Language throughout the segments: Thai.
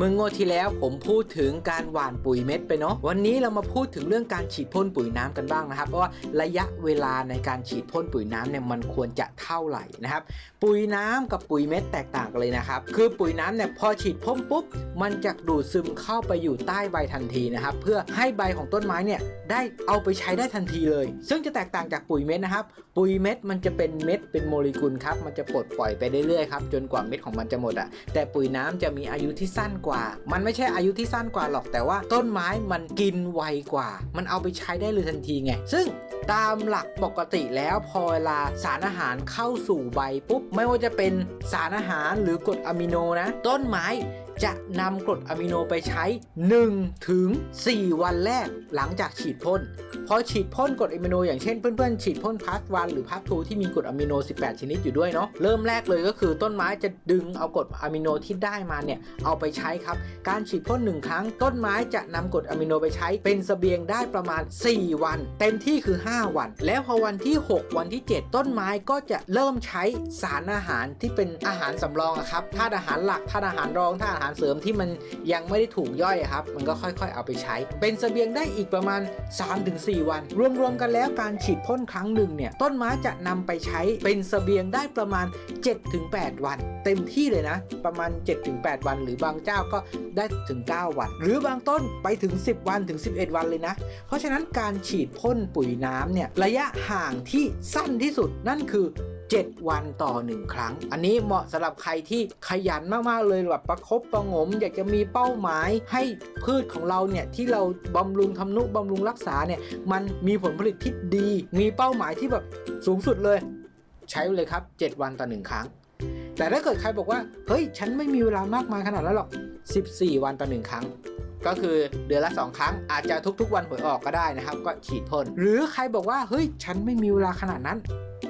เมื่องวดที่แล้วผมพูดถึงการหว่านปุ๋ยเม็ดไปเนาะวันนี้เรามาพูดถึงเรื่องการฉีดพ่นปุ๋ยน้ำกันบ้างนะครับว่าระยะเวลาในการฉีดพ่นปุ๋ยน้ำเนี่ยมันควรจะเท่าไหร่นะครับปุ๋ยน้ำกับปุ๋ยเม็ดแตกต่างกันเลยนะครับคือปุ๋ยน้ำเนี่ยพอฉีดพ่นปุ๊บ มันจะดูดซึมเข้าไปอยู่ใต้ใบทันทีนะครับเพื่อให้ใบของต้นไม้เนี่ยได้เอาไปใช้ได้ทันทีเลย ซึ่งจะแตกต่างจากปุ๋ยเม็ดนะครับ ปุ๋ยเม็ดมันจะเป็นเม็ดเป็นโมเลกุลครับมันจะปลดปล่อยไปเรื่อยๆครับจนกว่าเม็ดของมันจะหมดอะแต่ปุ๋ยน้ำจะมีอายุที่สั้นกว่ามันไม่ใช่อายุที่สั้นกว่าหรอกแต่ว่าต้นไม้มันกินไวกว่า มันเอาไปใช้ได้เลยทันทีไง ซึ่งตามหลักปกติแล้วพอเวลาสารอาหารเข้าสู่ใบปุ๊บ ไม่ว่าจะเป็นสารอาหารหรือกรดอะมิโนนะ ต้นไม้ จะนำกรดอะมิโนไปใช้ 1 ถึง 4 วันแรกหลังจากฉีดพ่นพอฉีดพ่นกรดอะมิโนอย่างเช่นเพื่อนๆ ฉีดพ่นพาสวันหรือพาสทูที่มีกรดอะมิโน 18 ชนิดอยู่ด้วยเนาะเริ่มแรกเลยก็คือต้นไม้จะดึงเอากรดอะมิโนที่ได้มาเนี่ยเอาไปใช้ครับ การฉีดพ่นหนึ่งครั้ง ต้นไม้จะนำกรดอะมิโนไปใช้เป็นเสบียงได้ประมาณ 4 วัน เต็มที่คือ 5 วัน แล้วพอวันที่ 6 วันที่ 7 ต้นไม้ก็จะเริ่มใช้สารอาหารที่เป็นอาหารสำรองครับธาตุอาหารหลักธาตุอาหารรองธาตุอาหารเสริมที่มันยังไม่ได้ถูกย่อยครับ มันก็ค่อยๆ เอาไปใช้ เป็นเสบียงได้อีกประมาณ 3-4 วัน รวมๆกันแล้วการฉีดพ่นครั้งหนึ่งเนี่ยต้นไม้จะนำไปใช้เป็นเสบียงได้ประมาณ 7-8 วัน เต็มที่เลยนะ ประมาณ 7-8 วัน หรือบางเจ้าก็ได้ถึง 9 วัน หรือบางต้นไปถึง 10 วันถึง 11 วันเลยนะ เพราะฉะนั้นการฉีดพ่นปุ๋ยน้ำเนี่ยระยะห่างที่สั้นที่สุดนั่นคือ 7 วันต่อ 1 ครั้ง อันนี้เหมาะสำหรับใครที่ขยันมากๆเลยแบบประคบประงม อยากจะมีเป้าหมายให้พืชของเราเนี่ยที่เราบำรุงทำนุบำรุงรักษาเนี่ยมันมีผลผลิตที่ดี มีเป้าหมายที่แบบสูงสุดเลย ใช้เลยครับ 7 วันต่อ 1 ครั้ง แต่ถ้าเกิดใครบอกว่า เฮ้ย ฉันไม่มีเวลามากมายขนาดนั้นหรอก 14 วันต่อ 1 ครั้ง ก็คือเดือนละ 2 ครั้งอาจจะทุกๆ วันหวยออกก็ได้นะครับ ก็ฉีดพ่นหรือใครบอกว่าเฮ้ยฉันไม่มีเวลาขนาดนั้น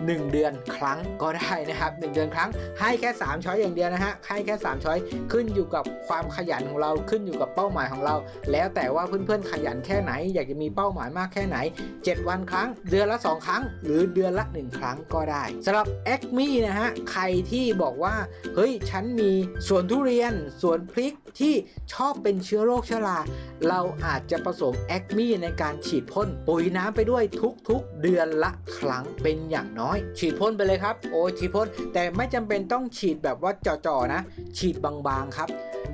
1 เดือนครั้งก็ได้นะครับ 1 เดือนครั้งให้แค่ 3 ช้อยอย่างเดียวนะฮะให้แค่ 3 ช้อยขึ้นอยู่กับความขยันของเราขึ้นอยู่กับเป้าหมายของเรา แล้วแต่ว่าเพื่อนๆขยันแค่ไหน อยากจะมีเป้าหมายมากแค่ไหน 7 วันครั้ง เดือนละ 2 ครั้ง หรือเดือนละ 1 ครั้งก็ได้สำหรับแอคมี่นะฮะใครที่บอกว่าเฮ้ยฉันมีสวนทุเรียนสวนพริกที่ชอบเป็นเชื้อโรคเชื้อลา เราอาจจะผสมแอคมี่ในการฉีดพ่นปุ๋ยน้ำไปด้วยทุกๆ เดือนละครั้งเป็นอย่างน้อย ฉีดพ่นไปเลยครับ โอ้ฉีดพ่นแต่ไม่จำเป็นต้องฉีดแบบว่าจ่อๆนะ ฉีดบางๆครับ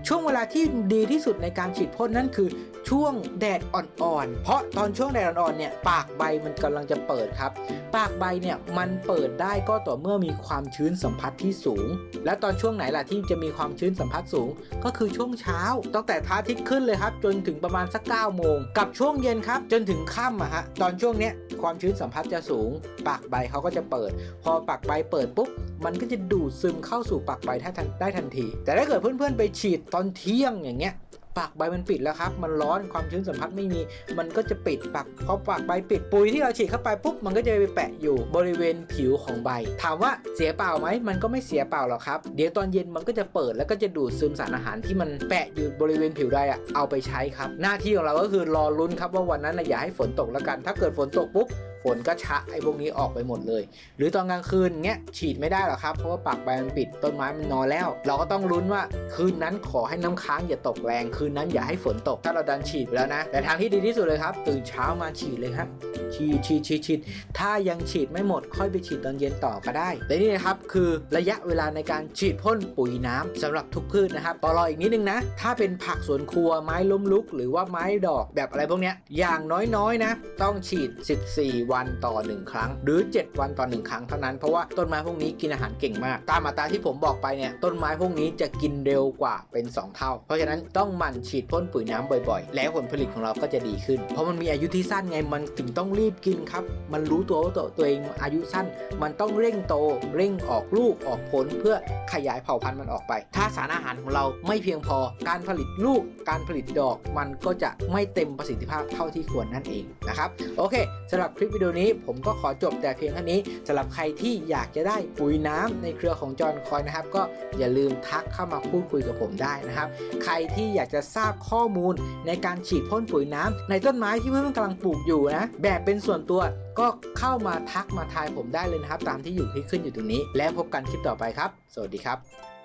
ช่วงเวลาที่ดีที่สุดในการฉีดพ่นนั่นคือช่วงแดดอ่อนๆ เพราะตอนช่วงแดดอ่อนๆเนี่ยปากใบมันกำลังจะเปิดครับ ปากใบเนี่ยมันเปิดได้ก็ต่อเมื่อมีความชื้นสัมผัสที่สูง และตอนช่วงไหนล่ะที่จะมีความชื้นสัมผัสสูง ก็คือช่วงเช้าตั้งแต่พระอาทิตย์ขึ้นเลยครับ จนถึงประมาณสัก9โมงกับช่วงเย็นครับ จนถึงค่ำอะฮะตอนช่วงเนี้ยความชื้นสัมผัสจะสูง ปากใบเขาก็จะเปิด พอปากใบเปิดปุ๊บมันก็จะดูดซึมเข้าสู่ปากใบได้ทันได้ทันที แต่ถ้าเกิดเพื่อนๆไปฉีดตอนเที่ยงอย่างเงี้ยปากใบมันปิดแล้วครับ มันร้อนความชื้นสัมผัสไม่มี มันก็จะปิดปากพอปากใบปิดปุ๋ยที่เราฉีดเข้าไปปุ๊บมันก็จะไปแปะอยู่บริเวณผิวของใบ ถามว่าเสียเปล่าไหมมันก็ไม่เสียเปล่าหรอกครับ เดี๋ยวตอนเย็นมันก็จะเปิดแล้วก็จะดูดซึมสารอาหารที่มันแปะอยู่บริเวณผิวใดอะเอาไปใช้ครับ หน้าที่ของเราก็คือรอลุ้นครับว่าวันนั้นนะอย่าให้ฝนตกแล้วกัน ถ้าเกิดฝนตกปุ๊บ นก็ชะไอ้พวกนี้ออกไปหมดเลย หรือตอนกลางคืนเงี้ยฉีดไม่ได้หรอกครับ เพราะว่าปากใบมันปิดต้นไม้มันนอนแล้ว เราก็ต้องลุ้นว่าคืนนั้นขอให้น้ำค้างอย่าตกแรง คืนนั้นอย่าให้ฝนตก ถ้าเราดันฉีดไปแล้วนะ แต่ทางที่ดีที่สุดเลยครับ ตื่นเช้ามาฉีดเลยครับฉีดฉีดฉีดฉีดถ้ายังฉีดไม่หมดค่อยไปฉีดตอนเย็นต่อก็ได้และนี่นะครับคือระยะเวลาในการฉีดพ่นปุ๋ยน้ำสำหรับทุกพืชนะครับต่อรออีกนิดนึงนะ ถ้าเป็นผักสวนครัวไม้ล้มลุก หรือว่าไม้ดอกแบบอะไรพวกเนี้ยอย่างน้อยๆนะ ต้องฉีด 14 วันันต่อ 1 ครั้ง หรือ 7 วันต่อ 1 ครั้งเท่านั้น เพราะว่าต้นไม้พวกนี้กินอาหารเก่งมาก ตามอัตราที่ผมบอกไปเนี่ยต้นไม้พวกนี้จะกินเร็วกว่าเป็น 2 เท่า เพราะฉะนั้นต้องหมั่นฉีดพ่นปุ๋ยน้ำบ่อยๆ แล้วผลผลิตของเราก็จะดีขึ้น เพราะมันมีอายุที่สั้นไงมันถึงต้องรีบกินครับ มันรู้ตัวว่าตัวตัวเองอายุสั้น มันต้องเร่งโตเร่งออกลูกออกผลเพื่อขยายเผ่าพันธุ์มันออกไป ถ้าสารอาหารของเราไม่เพียงพอการผลิตลูกการผลิตดอกมันก็จะไม่เต็มประสิทธิภาพเท่าที่ควรนั่นเองนะครับโอเคสำหรับคลิปวิดีโอนี้ผมก็ขอจบแต่เพียงเท่านี้สำหรับใครที่อยากจะได้ปุ๋ยน้ำในเครือของจอห์นคอยนะครับ ก็อย่าลืมทักเข้ามาพูดคุยกับผมได้นะครับ ใครที่อยากจะทราบข้อมูลในการฉีดพ่นปุ๋ยน้ำในต้นไม้ที่เพื่อนๆกำลังปลูกอยู่นะ แบบเป็นส่วนตัวก็เข้ามาทักมาทายผมได้เลยนะครับ ตามที่อยู่ที่ขึ้นอยู่ตรงนี้ แล้วพบกันคลิปต่อไปครับ สวัสดีครับ